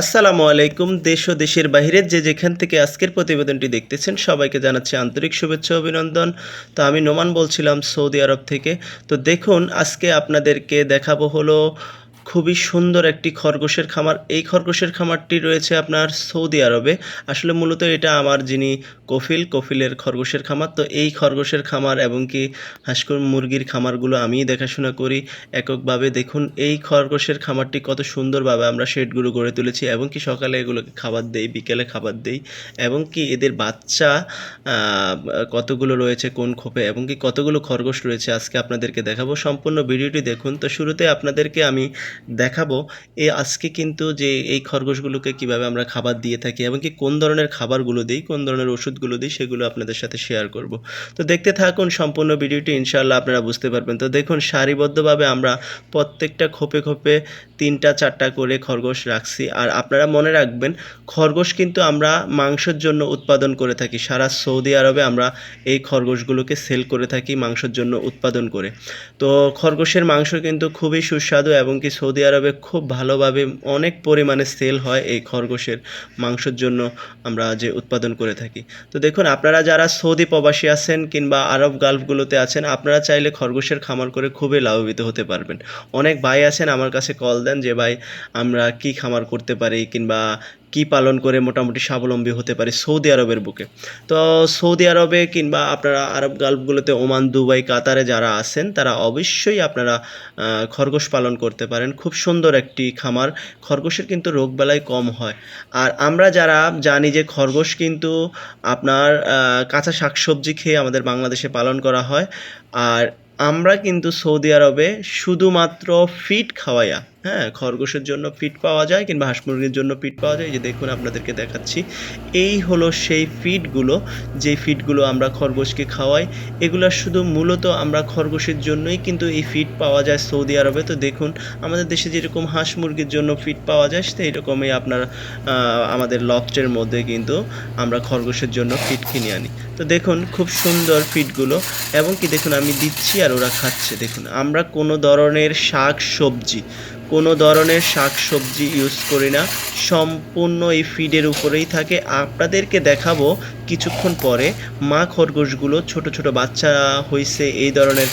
আসসালামু আলাইকুম, দেশ ও দেশের বাইরের যে যেখান থেকে আজকের প্রতিবেদনটি দেখতেছেন, সবাইকে জানাচ্ছি আন্তরিক শুভেচ্ছা অভিনন্দন। তো আমি নোমান বলছিলাম সৌদি আরব থেকে। তো দেখুন, আজকে আপনাদেরকে দেখাবো হলো খুবই সুন্দর একটি খরগোশের খামার। এই খরগোশের খামারটি রয়েছে আপনার সৌদি আরবে। আসলে মূলত এটা আমার যিনি কফিল, কফিলের খরগোশের খামার। তো এই খরগোশের খামার এবং কি হাঁসকর মুরগির খামারগুলো আমিই দেখাশোনা করি। এককভাবে দেখুন, এই খরগোশের খামারটি কত সুন্দরভাবে আমরা শেডগুলো গড়ে তুলেছি এবং কি সকালে এগুলোকে খাবার দেই, বিকেলে খাবার দেই এবং কি এদের বাচ্চা কতগুলো রয়েছে কোন খোপে এবং কি কতগুলো খরগোশ রয়েছে আজকে আপনাদেরকে দেখাবো। সম্পূর্ণ ভিডিওটি দেখুন। তো শুরুতে আপনাদেরকে আমি দেখাবো এ আজকে কিন্তু যে এই খরগোশগুলোকে কীভাবে আমরা খাবার দিয়ে থাকি এবং কি কোন ধরনের খাবারগুলো দিই, কোন ধরনের ওষুধগুলো দিই, সেগুলো আপনাদের সাথে শেয়ার করব। তো দেখতে থাকুন সম্পূর্ণ ভিডিওটি, ইনশাআল্লাহ আপনারা বুঝতে পারবেন। তো দেখুন, সারিবদ্ধভাবে আমরা প্রত্যেকটা খোপে খোপে তিনটা, চারটা করে খরগোশ রাখছি। আর আপনারা মনে রাখবেন, খরগোশ কিন্তু আমরা মাংসের জন্য উৎপাদন করে থাকি। সারা সৌদি আরবে আমরা এই খরগোশগুলোকে সেল করে থাকি মাংসের জন্য উৎপাদন করে। তো খরগোশের মাংস কিন্তু খুবই সুস্বাদু এবং কি সৌদি আরবে খুব ভালোভাবে অনেক পরিমাণে সেল হয় এই খরগোশের মাংসের জন্য আমরা যে উৎপাদন করে থাকি। তো দেখুন, আপনারা যারা সৌদি প্রবাসী আছেন কিংবা আরব গালফগুলোতে আছেন, আপনারা চাইলে খরগোশের খামার করে খুবই লাভবিত হতে পারবেন। অনেক ভাই আছেন আমার কাছে কল দেন যে, ভাই, আমরা কি খামার করতে পারি? কিংবা কি পালন করে মোটামুটি স্বাবলম্বী হতে পারি সৌদি আরবের বুকে। তো সৌদি আরবে কিংবা আপনারা আরব গালফগুলোতে, ওমান, দুবাই, কাতারে যারা আছেন, তারা অবশ্যই আপনারা খরগোশ পালন করতে পারেন। খুব সুন্দর একটি খামার। খরগোশের কিন্তু রোগবালাই কম হয়। আর আমরা যারা জানি যে খরগোশ কিন্তু আপনার কাঁচা শাকসবজি খেয়ে আমাদের বাংলাদেশে পালন করা হয়, আর আমরা কিন্তু সৌদি আরবে শুধুমাত্র ফিট খাওয়াইয়া হ্যাঁ খরগোশের জন্য ফিট পাওয়া যায় কিংবা হাঁস মুরগির জন্য ফিট পাওয়া যায়। যে দেখুন আপনাদেরকে দেখাচ্ছি। এই হলো সেই ফিডগুলো যে ফিডগুলো আমরা খরগোশকে খাওয়াই। এগুলো শুধু মূলত আমরা খরগোশের জন্যই কিন্তু এই ফিড পাওয়া যায় সৌদি আরবে। তো দেখুন, আমাদের দেশে যেরকম হাঁস মুরগির জন্য ফিড পাওয়া যায় সেই রকমই আপনার আমাদের লফটের মধ্যে কিন্তু আমরা খরগোশের জন্য ফিড কিনে আনি। তো দেখুন, খুব সুন্দর ফিডগুলো এবং কি দেখুন, আমি দিচ্ছি আর ওরা খাচ্ছে। দেখুন, আমরা কোনো ধরনের শাক, সবজি কোনো ধরনের শাক সবজি ইউজ করি না। সম্পূর্ণ এই ফিডের উপরেই থাকে। আপনাদেরকে দেখাবো কিছুক্ষণ পরে মা খরগোশগুলো, ছোট ছোট বাচ্চা হয়েছে এই ধরনের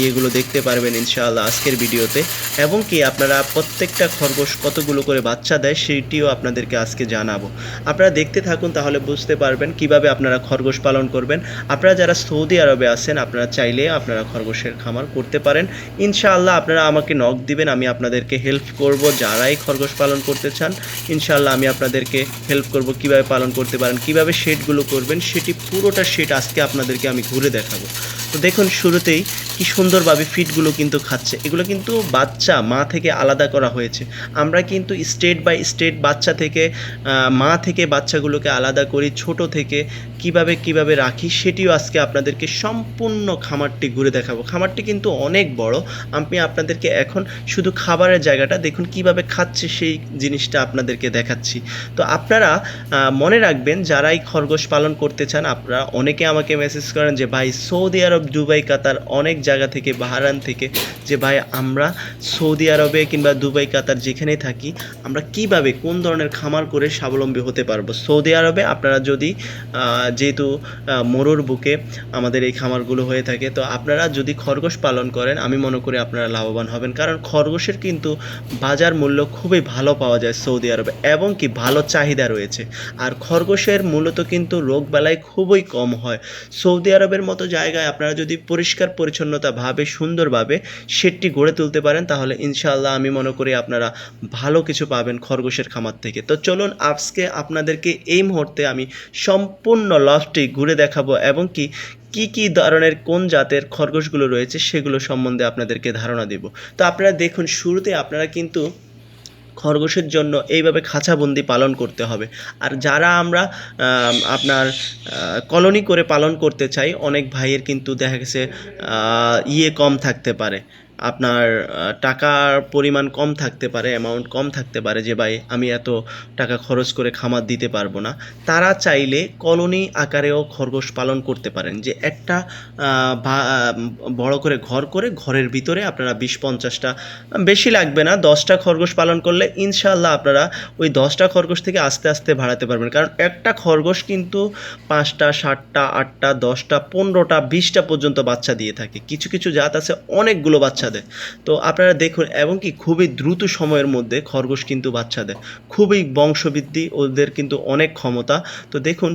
ইয়েগুলো দেখতে পারবেন ইনশাআল্লাহ আজকের ভিডিওতে। এবং কি আপনারা প্রত্যেকটা খরগোশ কতগুলো করে বাচ্চা দেয় সেইটিও আপনাদেরকে আজকে জানাব। আপনারা দেখতে থাকুন, তাহলে বুঝতে পারবেন কীভাবে আপনারা খরগোশ পালন করবেন। আপনারা যারা সৌদি আরবে আছেন, আপনারা চাইলে আপনারা খরগোশের খামার করতে পারেন। ইনশাআল্লাহ আপনারা আমাকে নখ দিবেন, আমি আপনাদেরকে হেল্প করব, যারাই খরগোশ পালন করতে চান ইনশাল্লাহ আমি আপনাদেরকে হেল্প করব কীভাবে পালন করতে পারেন, কীভাবে শেডগুলো করবেন, সেটি পুরোটা শেড আজকে আপনাদেরকে আমি ঘুরে দেখাবো। তো দেখুন, শুরুতেই কি সুন্দরভাবে ফিটগুলো কিন্তু খাচ্ছে। এগুলো কিন্তু বাচ্চা, মা থেকে আলাদা করা হয়েছে। আমরা কিন্তু স্টেট বাই স্টেট বাচ্চা থেকে মা থেকে বাচ্চাগুলোকে আলাদা করি, ছোট থেকে কীভাবে কীভাবে রাখি, সেটিও আজকে আপনাদেরকে সম্পূর্ণ খামারটি ঘুরে দেখাবো। খামারটি কিন্তু অনেক বড়। আমি আপনাদেরকে এখন শুধু খাবারের জায়গাটা, দেখুন কীভাবে খাচ্ছে সেই জিনিসটা আপনাদেরকে দেখাচ্ছি। তো আপনারা মনে রাখবেন, যারাই খরগোশ পালন করতে চান, আপনারা অনেকে আমাকে মেসেজ করেন যে, ভাই, সৌদি আরব, দুবাই, কাতার অনেক জায়গা থেকে বাহারান থেকে, যে, ভাই, আমরা সৌদি আরবে কিংবা দুবাই, কাতার যেখানেই থাকি, আমরা কীভাবে, কোন ধরনের খামার করে স্বাবলম্বী হতে পারব? সৌদি আরবে আপনারা যদি যেহেতু মরুর বুকে আমাদের এই খামারগুলো হয়ে থাকে, তো আপনারা যদি খরগোশ পালন করেন, আমি মনে করি আপনারা লাভবান হবেন। কারণ খরগোশের কিন্তু বাজার মূল্য খুবই ভালো পাওয়া যায় সৌদি আরবে এবং কি ভালো চাহিদা রয়েছে। আর খরগোশের মূলত কিন্তু রোগবালাই খুবই কম হয়। সৌদি আরবের মতো জায়গায় আপনারা যদি পরিষ্কার পরিচ্ছন্নতাভাবে সুন্দরভাবে সেটটি গড়ে তুলতে পারেন, তাহলে ইনশাআল্লাহ আমি মনে করি আপনারা ভালো কিছু পাবেন খরগোশের খামার থেকে। তো চলুন আজকে আপনাদেরকে এই মুহূর্তে আমি সম্পূর্ণ লফটি ঘুরে দেখাবো এবং কি কি কি ধরনের কোন জাতের খরগোশগুলো রয়েছে সেগুলো সম্বন্ধে আপনাদেরকে ধারণা দেব। তো আপনারা দেখুন, শুরুতে আপনারা কিন্তু খরগোশের জন্য এইভাবে খাঁচাবন্দি পালন করতে হবে। আর যারা আমরা আপনার কলোনি করে পালন করতে চাই, অনেক ভাইয়ের কিন্তু দেখা গেছে ইয়ে কম থাকতে পারে। আপনার টাকার পরিমাণ কম থাকতে পারে অ্যামাউন্ট কম থাকতে পারে যে ভাই আমি এত টাকা খরচ করে খামার দিতে পারব না। তারা চাইলে কলোনি আকারেও খরগোশ পালন করতে পারেন। যে একটা বড় করে ঘর করে ঘরের ভিতরে আপনারা বিশ পঞ্চাশটা, বেশি লাগবে না, দশটা খরগোশ পালন করলে ইনশাল্লাহ আপনারা ওই দশটা খরগোশ থেকে আস্তে আস্তে বাড়াতে পারবেন। কারণ একটা খরগোশ কিন্তু পাঁচটা, সাতটা, আটটা, দশটা, পনেরোটা, বিশটা পর্যন্ত বাচ্চা দিয়ে থাকে। কিছু কিছু জাত আছে, অনেকগুলো বাচ্চা দেয় তো আপনারা দেখুন, এবং কি খুবই দ্রুত সময়ের মধ্যে খরগোশ কিন্তু বাচ্চা দেয় খুবই বংশবৃদ্ধি, ওদের কিন্তু অনেক ক্ষমতা। তো দেখুন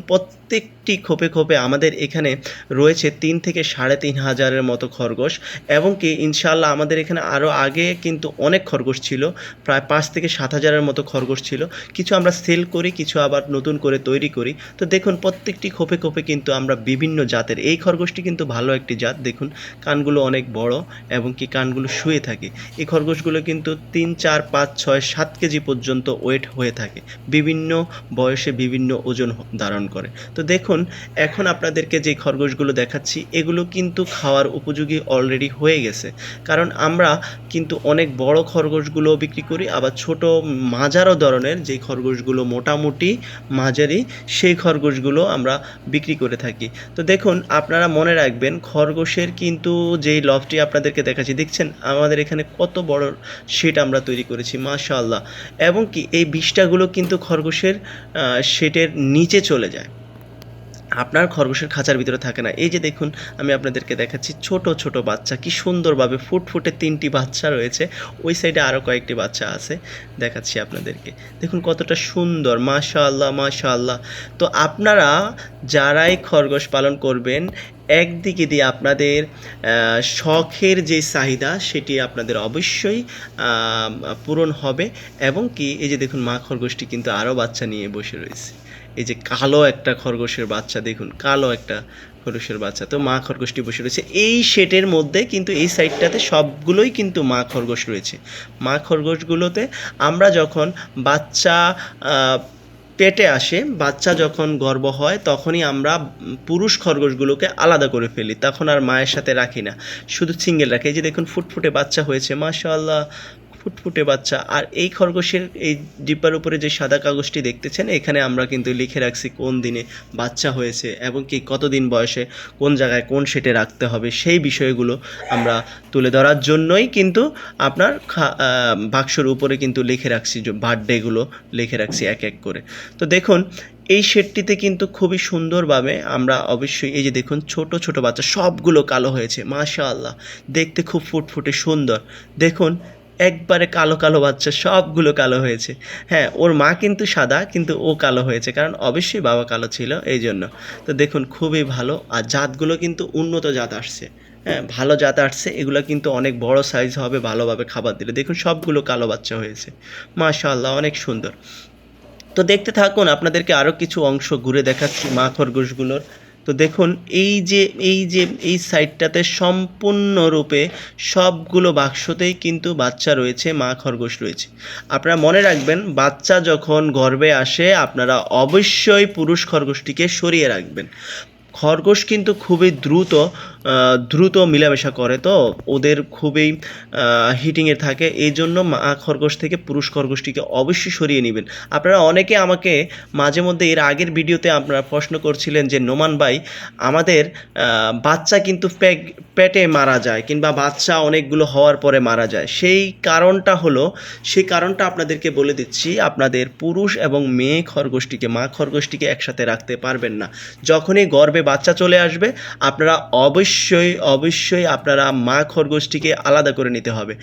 প্রত্যেকটি খোপে খোপে আমাদের এখানে রয়েছে তিন থেকে সাড়ে তিন হাজারের মতো খরগোশ এবং কি ইনশাল্লাহ আমাদের এখানে আরও আগে কিন্তু অনেক খরগোশ ছিল, প্রায় পাঁচ থেকে সাত হাজারের মতো খরগোশ ছিল। কিছু আমরা সেল করি, কিছু আবার নতুন করে তৈরি করি। তো দেখুন, প্রত্যেকটি খোপে খোপে কিন্তু আমরা বিভিন্ন জাতের, এই খরগোশটি কিন্তু ভালো একটি জাত, দেখুন, কানগুলো অনেক বড় এবং কি কানগুলো শুয়ে থাকে। এই খরগোশগুলো কিন্তু তিন, চার, পাঁচ, ছয়, সাত কেজি পর্যন্ত ওয়েট হয়ে থাকে। বিভিন্ন বয়সে বিভিন্ন ওজন ধারণ করে। তো দেখুন, এখন আপনাদেরকে যে খরগোশগুলো দেখাচ্ছি, এগুলো কিন্তু খাওয়ার উপযোগী অলরেডি হয়ে গেছে। কারণ আমরা কিন্তু অনেক বড় খরগোশগুলো বিক্রি করি, আবার ছোট মাঝারো ধরনের যে খরগোশগুলো মোটামুটি মাঝারি, সেই খরগোশগুলো আমরা বিক্রি করে থাকি। তো দেখুন, আপনারা মনে রাখবেন, খরগোশের কিন্তু যেই লফটি আপনাদেরকে দেখাচ্ছি, দেখছেন? আমাদের এখানে কত বড় শেড আমরা তৈরি করেছি, মাশাআল্লাহ। এবং কি, এই বিষ্টাগুলো কিন্তু খরগোশের শেটের নিচে চলে যায়। আপনার খরগোশের খাঁচার ভিতরে থাকে না। এই যে দেখুন, আমি আপনাদেরকে দেখাচ্ছি ছোট ছোট বাচ্চা, কি সুন্দরভাবে ফুটফুটে তিনটি বাচ্চা রয়েছে। ওই সাইডে আরও কয়েকটি বাচ্চা আছে, দেখাচ্ছি আপনাদেরকে। দেখুন কতটা সুন্দর, মাশাআল্লাহ মাশাআল্লাহ। তো আপনারা যারাই খরগোশ পালন করবেন, একদিকে দিয়ে আপনাদের শখের যে চাহিদা, সেটি আপনাদের অবশ্যই পূরণ হবে। এবং কি, এই যে দেখুন মা খরগোশটি কিন্তু আরও বাচ্চা নিয়ে বসে রয়েছে। এই যে কালো একটা খরগোশের বাচ্চা, দেখুন, কালো একটা খরগোশের বাচ্চা। তো মা খরগোশটি বসে রয়েছে। এই শেটের মধ্যে কিন্তু এই সাইডটাতে সবগুলোই কিন্তু মা খরগোশ রয়েছে। মা খরগোশগুলোতে আমরা যখন বাচ্চা পেটে আসে, বাচ্চা যখন গর্ব হয়, তখনই আমরা পুরুষ খরগোশগুলোকে আলাদা করে ফেলি। তখন আর মায়ের সাথে রাখি না। শুধু সিঙ্গেল রাখি। এই যে দেখুন, ফুটফুটে বাচ্চা হয়েছে, মাশাআল্লাহ। ফুটফুটে বাচ্চা। আর এই খরগোশের এই ডিব্বার উপরে যে সাদা কাগজটি দেখতেছেন, এখানে আমরা কিন্তু লিখে রাখছি কোন দিনে বাচ্চা হয়েছে এবং কি কতদিন বয়সে, কোন জায়গায় কোন সেটে রাখতে হবে, সেই বিষয়গুলো আমরা তুলে ধরার জন্যই কিন্তু আপনার বাক্সর উপরে কিন্তু লিখে রাখছি বার্থডেগুলো লিখে রাখছি এক এক করে। তো দেখুন, এই শেডটিতে কিন্তু খুবই সুন্দরভাবে আমরা অবশ্যই, এই যে দেখুন, ছোট ছোট বাচ্চা, সবগুলো কালো হয়েছে, মাশাআল্লাহ, দেখতে খুব ফুটফুটে সুন্দর। দেখুন একবারে কালো কালো বাচ্চা, সবগুলো কালো হয়েছে। হ্যাঁ ওর মা কিন্তু সাদা, কিন্তু ও কালো হয়েছে, কারণ অবশ্যই বাবা কালো ছিল এই জন্য। তো দেখুন, খুবই ভালো, আর জাতগুলো কিন্তু উন্নত জাত আসছে। হ্যাঁ ভালো জাত আসছে, এগুলো কিন্তু অনেক বড় সাইজ হবে, ভালোভাবে খাবার দিলে। দেখুন, সবগুলো কালো বাচ্চা হয়েছে। মাশাআল্লাহ, অনেক সুন্দর। তো দেখতে থাকুন, আপনাদেরকে আরও কিছু অংশ ঘুরে দেখাচ্ছি মা খরগোশগুলোর তো দেখুন, এই যে এই যে, এই সাইডটাতে সম্পূর্ণরূপে সবগুলো বাক্সতেই কিন্তু বাচ্চা রয়েছে, মা খরগোশ রয়েছে। আপনারা মনে রাখবেন, বাচ্চা যখন গর্বে আসে, আপনারা অবশ্যই পুরুষ খরগোশটিকে সরিয়ে রাখবেন। খরগোশ কিন্তু খুবই দ্রুত দ্রুত মিলামেশা করে, তো ওদের খুবই হিটিংয়ে থাকে। এই জন্য মা খরগোশ থেকে পুরুষ খরগোশটিকে অবশ্যই সরিয়ে নেবেন। আপনারা অনেকে আমাকে মাঝে মধ্যে এর আগের ভিডিওতে আপনারা প্রশ্ন করছিলেন যে, নোমান ভাই, আমাদের বাচ্চা কিন্তু পেটে মারা যায় কিংবা বাচ্চা অনেকগুলো হওয়ার পরে মারা যায়। সেই কারণটা হলো, সেই কারণটা আপনাদেরকে বলে দিচ্ছি, আপনাদের পুরুষ এবং মেয়ে খরগোশটিকে, মা খরগোশটিকে একসাথে রাখতে পারবেন না। যখনই গর্বে বাচ্চা চলে আসবে, আপনারা অবশ্যই অবশ্যই অবশ্যই আপনারা মা খরগোশটিকে আলাদা করে নিতে হবে।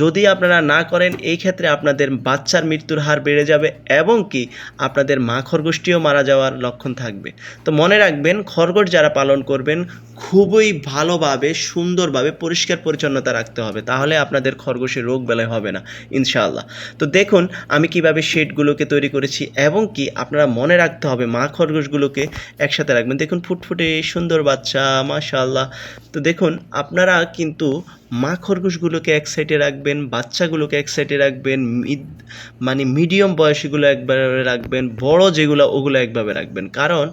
যদি আপনারা না করেন, এই ক্ষেত্রে আপনাদের বাচ্চার মৃত্যুর হার বেড়ে যাবে এবং কি আপনাদের মা খরগোশটিও মারা যাওয়ার লক্ষণ থাকবে। তো মনে রাখবেন, খরগোশ যারা পালন করবেন, খুবই ভালোভাবে, সুন্দরভাবে, পরিষ্কার পরিচ্ছন্নতা রাখতে হবে। তাহলে আপনাদের খরগোশের রোগ বেলায় হবে না, ইনশাআল্লাহ। তো দেখুন, আমি কীভাবে শেডগুলোকে তৈরি করেছি এবং কি আপনারা মনে রাখতে হবে, মা খরগোশগুলোকে একসাথে রাখবেন। দেখুন, ফুটফুটে সুন্দর বাচ্চা, মাশাআল্লাহ। তো দেখুন আপনারা কিন্তু মা খরগোশগুলোকে এক সাইডে রাখবেন, বাচ্চাগুলোকে এক সাইডে রাখবেন মানে মিডিয়াম বয়সীগুলো একবারে রাখবেন, বড় যেগুলো ওগুলো একভাবে রাখবেন। কারণ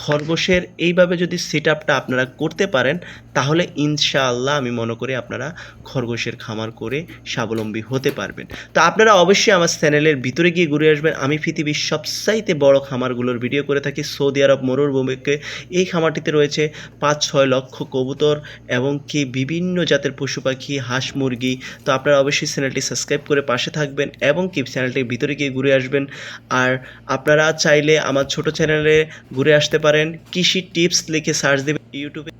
খরগোশের এইভাবে যদি সেট আপটা আপনারা করতে পারেন, তাহলে ইনশাআল্লাহ আমি মনে করি আপনারা খরগোশের খামার করে স্বাবলম্বী হতে পারবেন। তো আপনারা অবশ্যই আমার চ্যানেলের ভিতরে গিয়ে ঘুরে আসবেন। আমি পৃথিবীর সবচাইতে বড় খামারগুলোর ভিডিও করে থাকি। সৌদি আরব মরুভূমিকে এই খামারটিতে রয়েছে পাঁচ ছয় লক্ষ কবুতর এবং কি বিভিন্ন জাতের পশু পাখি, হাঁস, মুরগি। তো আপনারা অবশ্যই চ্যানেলটি সাবস্ক্রাইব করে পাশে থাকবেন এবং কি চ্যানেলটির ভিতরে গিয়ে ঘুরে আসবেন। আর আপনারা চাইলে আমার ছোট চ্যানেলে ঘুরে আসতে পারেন। কৃষি টিপস লিখে সার্চ দেবেন ইউটিউবে